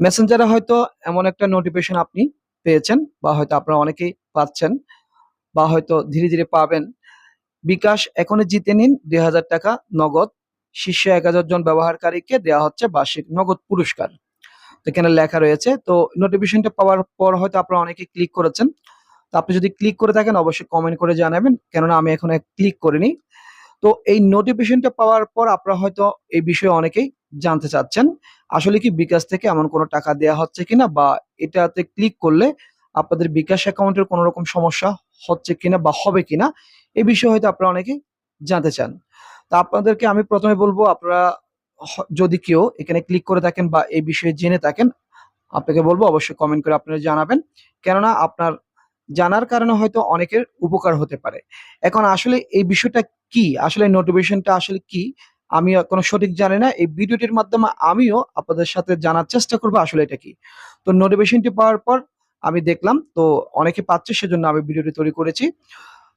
মেসেঞ্জারে হয়তো এমন একটা নোটিফিকেশন আপনি পেয়েছেন বা হয়তো আপনারা অনেকেই পাচ্ছেন বা হয়তো ধীরে ধীরে পাবেন। বিকাশ এখনই জিতে নিন দুই হাজার টাকা নগদ। শীর্ষ এক হাজার জন ব্যবহারকারীকে দেওয়া হচ্ছে বার্ষিক নগদ পুরস্কার। তো এখানে লেখা রয়েছে, তো নোটিফিকেশনটা পাওয়ার পর হয়তো আপনারা অনেকে ক্লিক করেছেন। তো আপনি যদি ক্লিক করে থাকেন, অবশ্যই কমেন্ট করে জানাবেন। কেননা আমি এখন ক্লিক করিনি। তো এই নোটিফিকেশনটা পাওয়ার পর আপনারা হয়তো এই বিষয়ে অনেকেই জানতে চাচ্ছেন, আসলে কি বিকাশ থেকে এমন কোনো টাকা দেওয়া হচ্ছে কিনা বা এটাতে ক্লিক করলে আপনাদের বিকাশ অ্যাকাউন্টের কোনো রকম সমস্যা হচ্ছে কিনা বা হবে কিনা এই বিষয়ে হয়তো আপনারা অনেকেই জানতে চান। তা আপনাদেরকে আমি প্রথমে বলব, আপনারা যদি কেউ এখানে ক্লিক করে থাকেন বা এই বিষয়ে জেনে থাকেন, আপনাকে বলব অবশ্যই কমেন্ট করে আপনারা জানাবেন। কেননা আপনার জানার কারণে হয়তো অনেকের উপকার হতে পারে। এখন আসলে এই বিষয়টা কি? আসলে নোটিফিকেশনটা আসলে কি? আমি কোনো সঠিক জানি না। এই ভিডিওটির মাধ্যমে আমিও আপনাদের সাথে জানার চেষ্টা করব আসলে এটা কি। তো নোটিফিকেশনটি পাওয়ার পর আমি দেখলাম, তো অনেকে পাচ্ছে সেজন্য আমি ভিডিওটি তৈরি করেছি।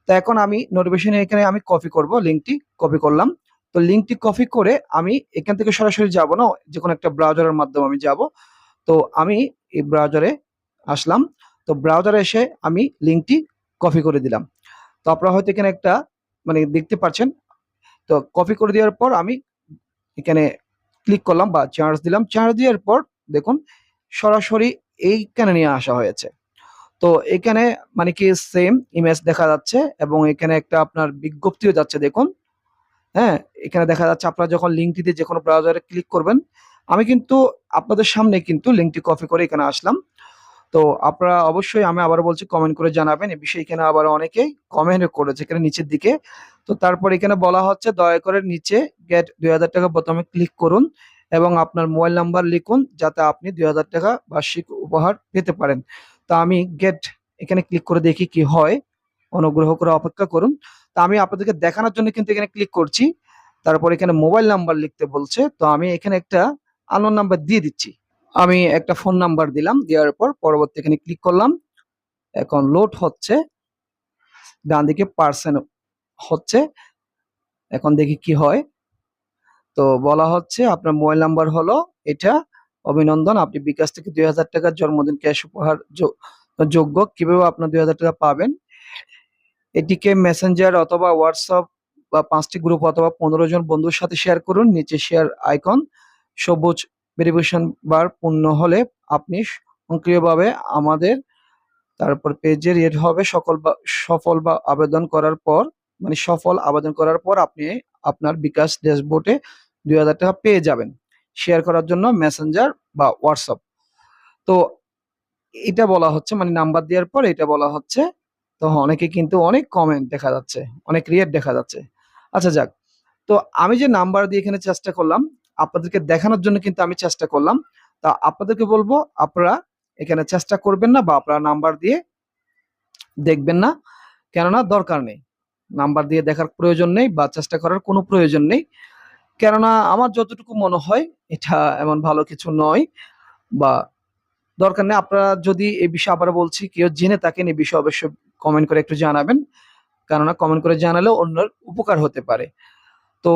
তো এখন আমি নোটিফিকেশন এখানে আমি কপি করব লিঙ্কটি কপি করলাম। তো লিঙ্কটি কপি করে আমি এখান থেকে সরাসরি যাব না যে কোনো একটা ব্রাউজারের মাধ্যমে আমি যাব। তো আমি এই ব্রাউজারে আসলাম। তো ব্রাউজারে এসে আমি লিঙ্কটি কপি করে দিলাম। তো আপনারা হয়তো এখানে একটা মানে দেখতে পাচ্ছেন তো কপি করে দেওয়ার পর আমি এখানে ক্লিক করলাম বা চার্জ দিলাম। চার্জ দেওয়ার পর দেখুন, সরাসরি এইখানে নিয়ে আসা হয়েছে। তো এখানে মানে কি সেম ইমেজ দেখা যাচ্ছে এবং এখানে একটা আপনার বিজ্ঞপ্তিও যাচ্ছে দেখুন। হ্যাঁ এখানে দেখা যাচ্ছে আপনারা যখন লিঙ্কটিতে যে কোনো ব্রাউজারে ক্লিক করবেন, আমি কিন্তু আপনাদের সামনে কিন্তু লিঙ্কটি কপি করে এখানে আসলাম। তো আপনারা অবশ্যই আমি আবার বলছি কমেন্ট করে জানাবেন। এই বিষয়ে এখানে আবার অনেকেই কমেন্ট করেছে এখানে নিচের দিকে। তো তারপর এখানে বলা হচ্ছে, দয়া করে নিচে গেট দুই হাজার টাকা প্রথমে ক্লিক করুন এবং আপনার মোবাইল নাম্বার লিখুন যাতে আপনি দুই হাজার টাকা বার্ষিক উপহার পেতে পারেন। তা আমি গেট এখানে ক্লিক করে দেখি কি হয়। অনুগ্রহ করে অপেক্ষা করুন। তা আমি আপনাদেরকে দেখানোর জন্য কিন্তু এখানে ক্লিক করছি। তারপর এখানে মোবাইল নাম্বার লিখতে বলছে। তো আমি এখানে একটা আলোর নাম্বার দিয়ে দিচ্ছি। আমি একটা ফোন নাম্বার দিলাম, দেওয়ার পর পরবর্তী এখানে ক্লিক করলাম। এখন লোড হচ্ছে ডান দিকে পার্সেন্ট হচ্ছে। এখন দেখি কি হয়। তো বলা হচ্ছে আপনার মোবাইল নাম্বার হলো এটা। অভিনন্দন, আপনি বিকাশ থেকে দুই হাজার টাকার জন্মদিন ক্যাশ উপহার যোগ্য। কীভাবে আপনার দুই হাজার টাকা পাবেন? এটিকে মেসেঞ্জার অথবা হোয়াটসঅ্যাপ বা পাঁচটি গ্রুপ অথবা পনেরো জন বন্ধুর সাথে শেয়ার করুন। নিচে শেয়ার আইকন সবুজ ভেরিফিকেশন বার পূর্ণ হলে আপনি সক্রিয়ভাবে আমাদের তারপর পেজে রেড হবে সকল বা, সফল বা আবেদন করার পর মানে সফল আবেদন করার পর আপনি আপনার বিকাশ ড্যাশবোর্ডে দুই হাজার টাকা পেয়ে যাবেন। শেয়ার করার জন্য মেসেঞ্জার বা হোয়াটসঅ্যাপ তো এটা বলা হচ্ছে মানে নাম্বার দেওয়ার পর এটা বলা হচ্ছে। তো অনেকে কিন্তু অনেক কমেন্ট দেখা যাচ্ছে, অনেক রিয়েট দেখা যাচ্ছে। আচ্ছা যাক, তো আমি যে নাম্বার দিয়ে এখানে চেষ্টা করলাম আপনাদেরকে দেখানোর জন্য কিন্তু আমি চেষ্টা করলাম। তা আপনাদেরকে বলব, আপনারা এখানে চেষ্টা করবেন না বা আপনারা নাম্বার দিয়ে দেখবেন না। কেননা দরকার নেই। নাম্বার দিয়ে দেখার প্রয়োজন নেই বা চেষ্টা করার কোনো প্রয়োজন নেই। কেননা আমার যতটুকু মনে হয়, এটা এমন ভালো কিছু নয় বা দরকার নেই। আপনারা যদি এই বিষয়ে আবার বলছি, কেউ জেনে থাকেন এই বিষয়ে অবশ্যই কমেন্ট করে একটু জানাবেন। কেননা কমেন্ট করে জানালে অন্যের উপকার হতে পারে। তো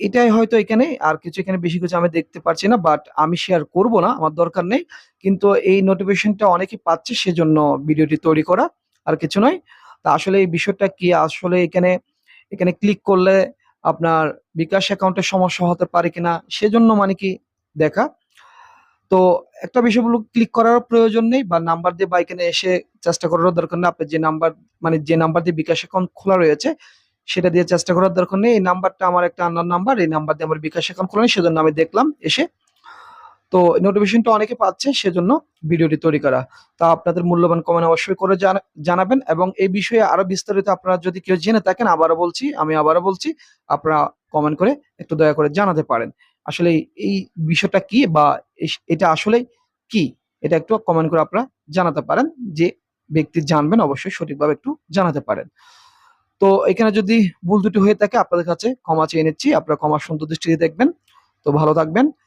এটাই হয়তো এখানে, আর কিছু এখানে বেশি কিছু আমি দেখতে পারছি না বাট আমি শেয়ার করব না, আমার দরকার নেই। কিন্তু এই নোটিফিকেশনটা অনেকেই পাচ্ছে সেজন্য ভিডিওটি তৈরি করা, আর কিছু নয়। তা আসলে এই বিষয়টা কি? আসলে এখানে এখানে ক্লিক করলে আপনার বিকাশ অ্যাকাউন্টের সমস্যা হতে পারে কিনা, সেজন্য মানে কি দেখা? তো একটা বিষয় বলব ক্লিক করার প্রয়োজন নেই, বা নাম্বার দিয়ে বা এখানে এসে চেষ্টা করারও দরকার নেই। আপনার যে নাম্বার মানে যে নাম্বার দিয়ে বিকাশ অ্যাকাউন্ট খোলা রয়েছে সেটা দিয়ে চেষ্টা করার দরকার নেই। এই নাম্বারটা আমার একটা আন্নার নাম্বার, এই নাম্বার দিয়ে আমার বিকাশ অ্যাকাউন্ট খোলা নেই, সেজন্য আমি দেখলাম এসে। তো নোটিফিকেশনটা অনেকে পাচ্ছে, সেজন্য ভিডিওটি তৈরি করা। তা আপনাদের মূল্যবান কমেন্ট অবশ্যই করে জানা- জানাবেন এবং এই বিষয়ে আরও বিস্তারিত আপনারা যদি কেউ জেনে থাকেন, আবারও বলছি, আমি আবারও বলছি, আপনারা কমেন্ট করে একটু দয়া করে জানাতে পারেন। আসলে এই বিষয়টা কি বা এটা আসলে কি? এটা একটু কমেন্ট করে আপনারা জানাতে পারেন। যে ব্যক্তি জানবেন, অবশ্যই সঠিকভাবে একটু জানাতে পারেন। তো এখানে যদি ভুল দুটি হয়ে থাকে, আপনাদের কাছে ক্ষমা চেয়ে নিচ্ছি। আপনারা ক্ষমা সুন্দর দৃষ্টিতে দেখবেন। তো ভালো থাকবেন।